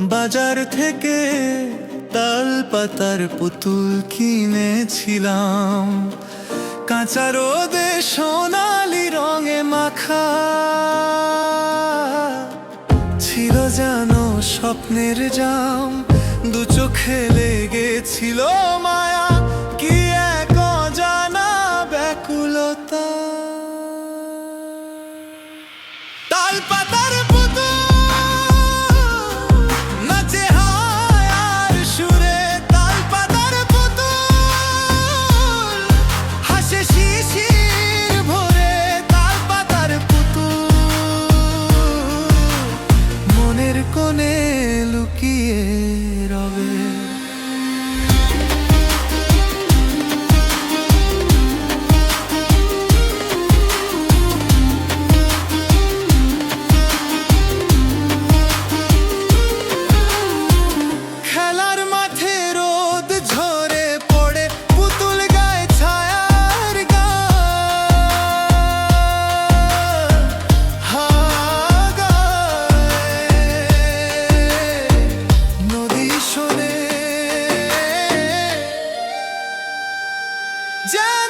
বাজার থেকে তাল পাতার পুতুল কিনেছিলাম। কাঁচা রোদে সোনালি রঙে মাখা। ছিল যেন স্বপ্নের জাম, দু চোখে লেগেছিল মায়া। কি এক অজানা ব্যাকুলতা। তাল পাতার Just